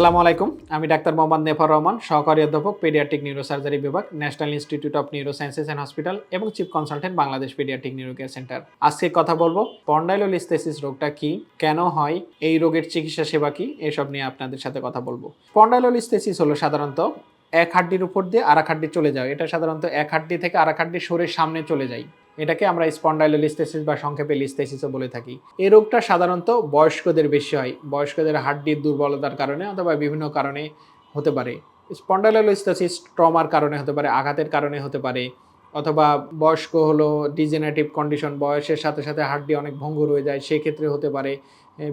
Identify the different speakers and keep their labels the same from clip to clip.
Speaker 1: আসসালামু আলাইকুম। আমি ডাক্তার মোহাম্মদ নেফার রহমান, সহকারী অধ্যাপক, পেডিয়াট্রিক নিউরোসার্জারি বিভাগ, national institute of neuro sciences and hospital এবং chief consultant Bangladesh paediatric neuro care centre. আজকে কথা বলব স্পন্ডাইলোলিস্থেসিস রোগটা কি, কেন হয়, এই রোগের চিকিৎসা সেবা কি, এসব নিয়ে আপনাদের সাথে কথা বলব। স্পন্ডাইলোলিস্থেসিস হলো সাধারণত এক হাড্ডির উপর দিয়ে আর এক হাড্ডি চলে যায়। এটা সাধারণত এক হাড্ডি থেকে আর এক হাড্ডি সরে সামনে চলে যায়। এটাকে আমরা স্পন্ডাইলোলিস্থেসিস বা সংক্ষেপে লিস্থেসিসও বলে থাকি। এই রোগটা সাধারণত বয়স্কদের বেশি হয়, বয়স্কদের হাড্ডির দুর্বলতার কারণে অথবা বিভিন্ন কারণে হতে পারে। স্পন্ডাইলোলিস্থেসিস ট্রমার কারণে হতে পারে, আঘাতের কারণে হতে পারে, অথবা বয়স্ক হলো ডিজেনারেটিভ কন্ডিশন বয়সের সাথে সাথে হাড্ডি অনেক ভঙ্গুর হয়ে যায়, সেক্ষেত্রে হতে পারে।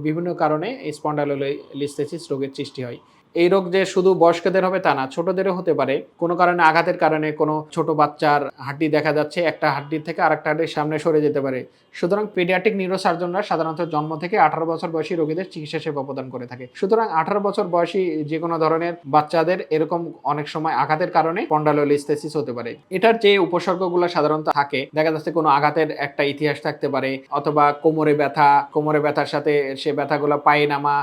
Speaker 1: বিভিন্ন কারণে স্পন্ডাইলোলিস্থেসিস রোগের সৃষ্টি হয়। এই রোগ যে শুধু বয়স্কদের হবে তা না, ছোটদেরও হতে পারে। কোনো কারণে, আঘাতের কারণে কোনো ছোট বাচ্চার হাড্ডি দেখা যাচ্ছে, একটা হাড্ডি থেকে আরেকটা হাড্ডির সামনে সরে যেতে পারে। সুতরাং পেডিয়াট্রিক নিউরোসার্জনরা সাধারণত জন্ম থেকে আঠারো বছর বয়সী রোগীদের চিকিৎসা সেবা প্রদান করে থাকে। সুতরাং আঠারো বছর বয়সী যে কোনো ধরনের বাচ্চাদের এরকম অনেক সময় আঘাতের কারণে পন্ডালোলিস্থেসিস হতে পারে। এটার যে উপসর্গগুলো সাধারণত থাকে, দেখা যাচ্ছে কোনো আঘাতের একটা ইতিহাস থাকতে পারে, অথবা কোমরে ব্যথা, কোমরে ব্যথার সাথে সে ব্যথাগুলো পায়ে নামা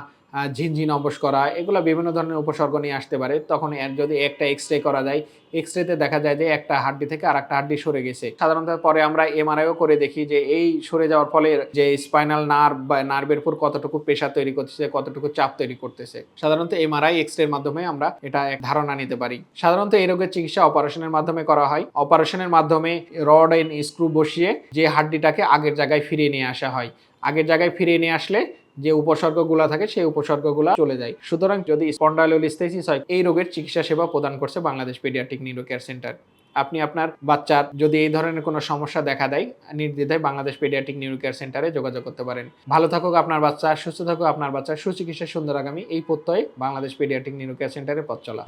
Speaker 1: ঝিনঝিন অবশ করা, এগুলো বিভিন্ন ধরনের উপসর্গ নিয়ে আসতে পারে। তখন এর যদি একটা এক্স রে করা যায় এক্স রেতে দেখা যায় যে একটা হাড্ডি থেকে আর একটা হাড্ডি সরে গেছে। সাধারণত পরে আমরা এমআরআইও করে দেখি যে এই সরে যাওয়ার ফলে যে স্পাইনাল নার্ভ বা নার্ভের উপর কতটুকু প্রেশার তৈরি করতেছে, কতটুকু চাপ তৈরি করতেছে। সাধারণত এমআরআই এক্স রের মাধ্যমে আমরা এটা এক ধারণা নিতে পারি। সাধারণত এই রোগের চিকিৎসা অপারেশনের মাধ্যমে করা হয়। অপারেশনের মাধ্যমে রড এন্ড স্ক্রু বসিয়ে যে হাড্ডিটাকে আগের জায়গায় ফিরিয়ে নিয়ে আসা হয়। আগের জায়গায় ফিরিয়ে নিয়ে আসলে যে উপসর্গগুলো থাকে, সেই উপসর্গগুলো চলে যায়। সুতরাং যদি স্পন্ডাইলোলিস্থেসিস হয়, এই রোগের চিকিৎসা সেবা প্রদান করছে Bangladesh paediatric neuro care centre আপনি আপনার বাচ্চার যদি এই ধরনের কোনো সমস্যা দেখা দেয়, নির্দ্বিধায় বাংলাদেশ পেডিয়াট্রিক নিউরো কেয়ার সেন্টারে যোগাযোগ করতে পারেন। ভালো থাকুক আপনার বাচ্চা, সুস্থ থাকুক আপনার বাচ্চা, সুচিকিৎসা সুন্দর আগামী। এই প্রত্যয়ে বাংলাদেশ পেডিয়াট্রিক নিউরো কেয়ার সেন্টারে পথ চলা।